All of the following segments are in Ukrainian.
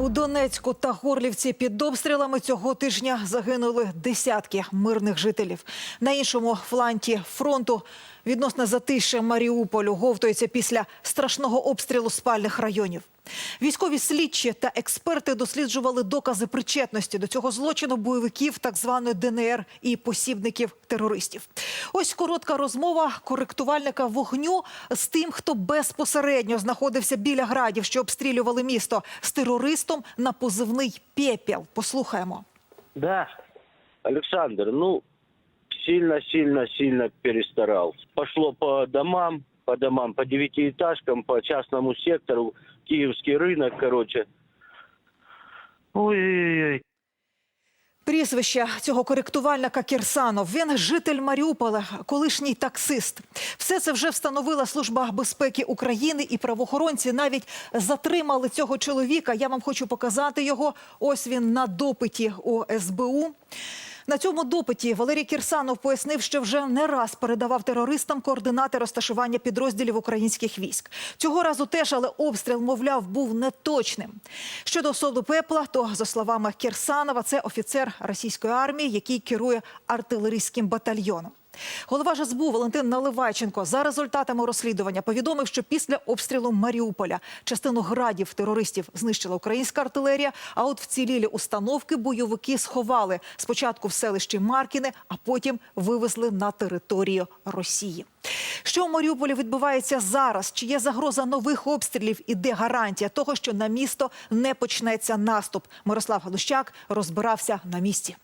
У Донецьку та Горлівці під обстрілами цього тижня загинули десятки мирних жителів. На іншому фланті фронту відносне затишчя Маріуполю говтується після страшного обстрілу спальних районів. Військові слідчі та експерти досліджували докази причетності до цього злочину бойовиків так званої ДНР і посібників терористів. Ось коротка розмова коректувальника вогню з тим, хто безпосередньо знаходився біля градів, що обстрілювали місто, з терористом на позивний «Пепел». Послухаємо. Да, Александр, ну, сильно-сильно-сильно перестарал. Пошло по домам, по домам, по девятиэтажкам, по частному сектору, Киевский рынок, короче. Ой-ой-ой. Прізвище цього коректувальника Кірсанов. Він житель Маріуполя, колишній таксист. Все це вже встановила Служба безпеки України і правоохоронці навіть затримали цього чоловіка. Я вам хочу показати його. Ось він на допиті у СБУ. На цьому допиті Валерій Кірсанов пояснив, що вже не раз передавав терористам координати розташування підрозділів українських військ. Цього разу теж, але обстріл, мовляв, був неточним. Щодо солу пепла, то за словами Кірсанова, це офіцер російської армії, який керує артилерійським батальйоном. Голова ж СБУ Валентин Наливайченко за результатами розслідування повідомив, що після обстрілу Маріуполя частину градів терористів знищила українська артилерія. А от вцілілі установки бойовики сховали спочатку в селищі Маркіне, а потім вивезли на територію Росії. Що в Маріуполі відбувається зараз? Чи є загроза нових обстрілів? І де гарантія того, що на місто не почнеться наступ? Мирослав Галущак розбирався на місці.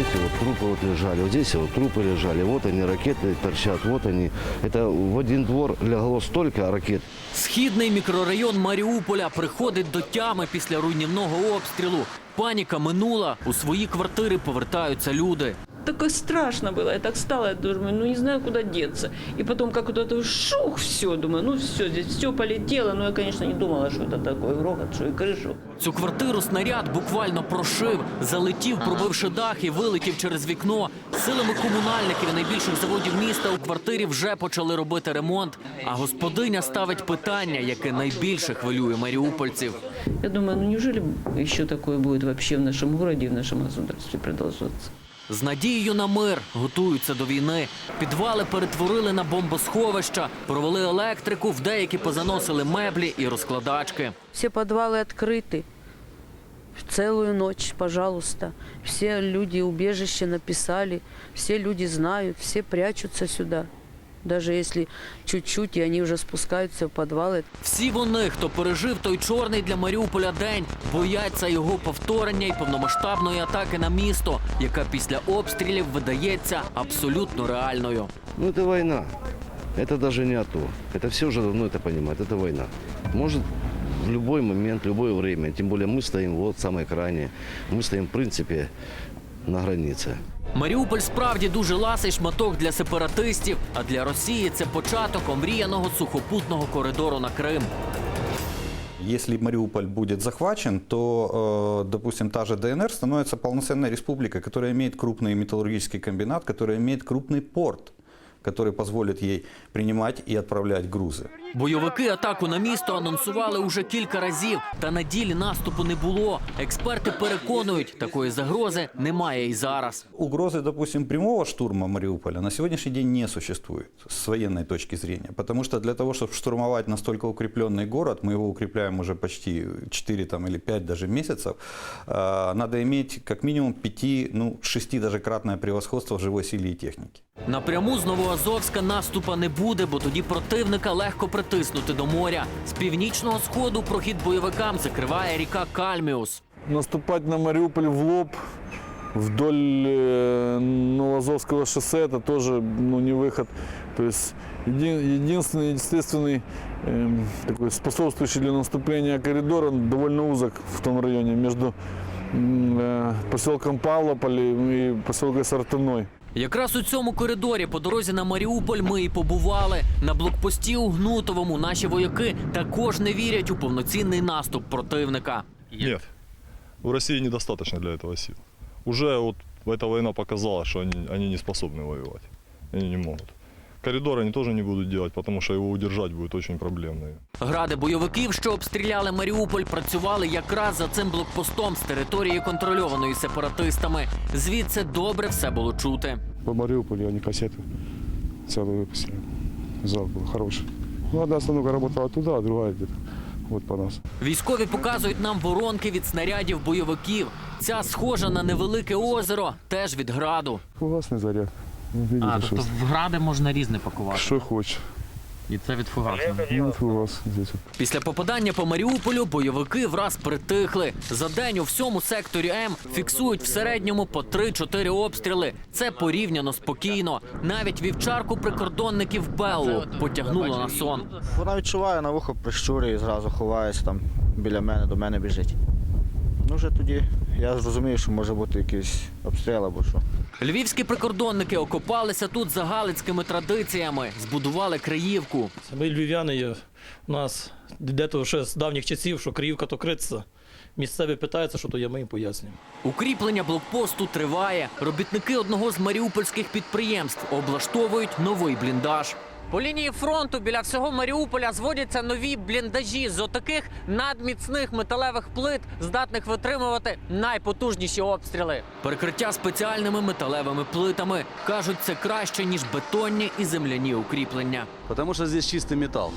здесь вот трупы вот лежали, вот здесь вот трупы лежали, вот они, ракеты торчат, вот они. Это в один двор лягло столько ракет. Східний мікрорайон Маріуполя приходить до тями після руйнівного обстрілу. Паніка минула. У свої квартири повертаються люди. Так и страшно было. Я так стала, я думаю, ну не знаю, куда деться. И потом как куда-то шух, все, думаю, ну все, здесь все полетело. Но я, конечно, не думала, что это такое грохот, что и крышу. Цю квартиру снаряд буквально прошив, залетів, пробивши дах і вилетів через вікно. Силами комунальників і найбільших заводів міста у квартирі вже почали робити ремонт. А господиня ставить питання, яке найбільше хвилює маріупольців. Я думаю, ну неужели еще такое будет вообще в нашем городе и в нашем государстве продолжаться? З надією на мир готуються до війни. Підвали перетворили на бомбосховища, провели електрику, в деякі позаносили меблі і розкладачки. Все подвалы открыты. В целую ночь, пожалуйста. Все люди убежище написали, все люди знают, все прячутся сюда. Даже если чуть-чуть, и они уже спускаются в подвалы. Всі вони, хто пережив той чорний для Маріуполя день, бояться його повторення і повномасштабної атаки на місто, яка після обстрілів видається абсолютно реальною. Ну это война. Это даже не АТО. Это все уже давно это понимают. Это война. Может в любой момент, в любое время. Тем более мы стоим вот в самой крайне. Мы стоим в принципе на границе. Маріуполь справді дуже ласий шматок для сепаратистів, а для Росії це початок омріяного сухопутного коридору на Крим. Если Мариуполь будет захвачен, то, э, допустим, та же ДНР становится полноценной республикой, которая имеет крупный металлургический комбинат, которая имеет крупный порт, который позволит ей принимать и отправлять грузы. Бойовики атаку на місто анонсували уже кілька разів, та на ділі наступу не було. Експерти переконують, такої загрози немає і зараз. Угрозы, допустим, прямого штурма Мариуполя на сегодняшний день не существует с военной точки зрения. Потому что для того, чтобы штурмовать настолько укрепленный город, мы его укрепляем уже почти 4 там, или 5 даже месяцев, э, надо иметь как минимум 5, ну 6 даже кратное превосходство в живой силе и технике. Напряму з Новоазовська наступа не буде, бо тоді противника легко притиснути до моря. З північного сходу прохід бойовикам закриває ріка Кальміус. Наступать на Мариуполь в лоб вдоль э, Новоазовского шоссе это тоже ну, не выход. То есть еди- единственный, естественный эм, такой способствующий для наступления коридор, он довольно узок в том районе между м, э, поселком Павлополь и поселком Сартаной. Якраз у цьому коридорі по дорозі на Маріуполь ми і побували. На блокпості у Гнутовому наші вояки також не вірять у повноцінний наступ противника. Нет. У России недостаточно для этого сил. уже вот эта война показала, что они, они не способны воевать. Они не могут. Коридор они тоже не будут делать, потому что его удержать будет очень проблемно. Гради бойовиків, що обстріляли Маріуполь, працювали якраз за цим блокпостом з території, контрольованої сепаратистами. Звідси добре все було чути. По Мариуполю они кассеты целые выпустили. Зал был хороший. Ну, одна остановка работала туда, а другая где-то вот по нас. Військові показують нам воронки від снарядів бойовиків. Ця схожа на невелике озеро, теж від граду. Фугасный заряд. Ну, Видите, что, в гради можна різне пакувати. что хочешь. І це від фугасу. Ну, фугас здесь. вот. Після попадання по Маріуполю бойовики враз притихли. За день у всьому секторі М фіксують в середньому по 3-4 обстріли. Це порівняно спокійно. Навіть вівчарку прикордонників Беллу потягнуло на сон. Вона відчуває на вухо прищурює і зразу ховається там біля мене, до мене біжить. Ну вже тоді я зрозумів, що може бути якийсь обстріл або що. Львівські прикордонники окопалися тут за галицькими традиціями, збудували Криївку. Ми львів'яни є. У нас де то ще з давніх часів, що Криївка то криця. Місцеві питаються, що то є, ми їм пояснюємо. Укріплення блокпосту триває. Робітники одного з маріупольських підприємств облаштовують новий бліндаж. По лінії фронту біля всього Маріуполя зводяться нові бліндажі з отаких надміцних металевих плит, здатних витримувати найпотужніші обстріли. Перекриття спеціальними металевими плитами кажуть, це краще ніж бетонні і земляні укріплення. тому що здесь чистий металл.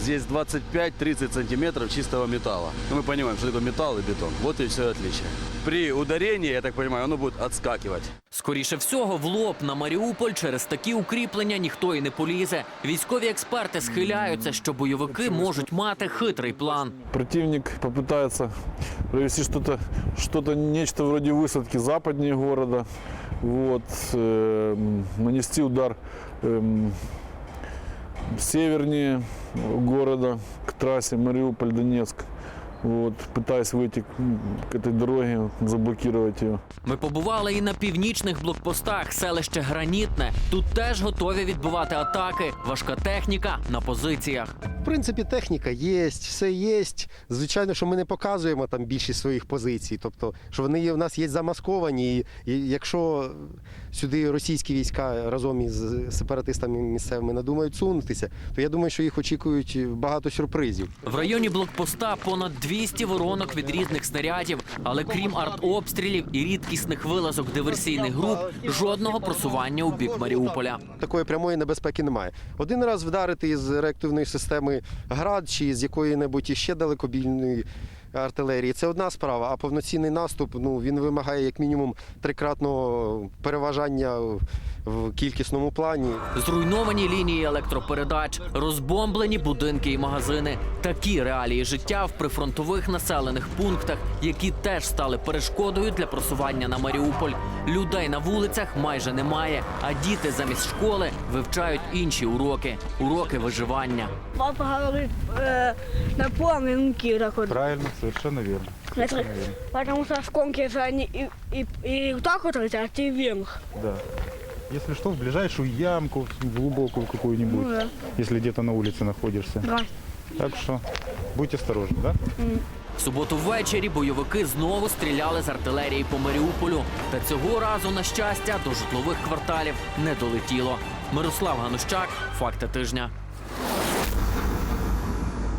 Здесь 25-30 сантиметров чистого металла. Ну, мы понимаем, что такое металл и бетон. Вот и все отличие. При ударении, я так понимаю, оно будет отскакивать. Скоріше всього, в лоб на Маріуполь через такі укріплення ніхто і не полізе. Військові експерти схиляються, що бойовики можуть мати хитрий план. Противник попытается провести что-то, что-то нечто вроде высадки западнее города, вот, эм, нанести удар эм, севернее города к трассе Мариуполь-Донецк, вот, пытаясь выйти к, к этой дороге, заблокировать ее. Ми побували і на північних блокпостах, селище Гранітне. Тут теж готові відбивати атаки. Важка техніка на позиціях. В принципі, техніка є, все є. Звичайно, що ми не показуємо там більшість своїх позицій. Тобто, що вони є, в нас є замасковані. І, і якщо сюди російські війська разом із сепаратистами місцевими надумають сунутися, то я думаю, що їх очікують багато сюрпризів. В районі блокпоста понад 200 воронок від різних снарядів. Але крім артобстрілів і рідкісних вилазок диверсійних груп, жодного просування у бік Маріуполя. Такої прямої небезпеки немає. Один раз вдарити із реактивної системи град чи з якої-небудь іще далекобільної артилерії. Це одна справа, а повноцінний наступ ну він вимагає як мінімум трикратного переважання в кількісному плані. Зруйновані лінії електропередач, розбомблені будинки і магазини. Такі реалії життя в прифронтових населених пунктах, які теж стали перешкодою для просування на Маріуполь. Людей на вулицях майже немає, а діти замість школи вивчають інші уроки уроки виживання. Папа говорит, э, на поминки так вот. Правильно, совершенно верно. Это- Потому что сконки же они и, и, и так вот летят, и вверх. Да. Если что, в ближайшую ямку, в глубокую какую-нибудь, Ну да. если где-то на улице находишься. Да. Так що будьте осторожні, да? В суботу ввечері бойовики знову стріляли з артилерії по Маріуполю. Та цього разу, на щастя, до житлових кварталів не долетіло. Мирослав Ганущак, факти тижня.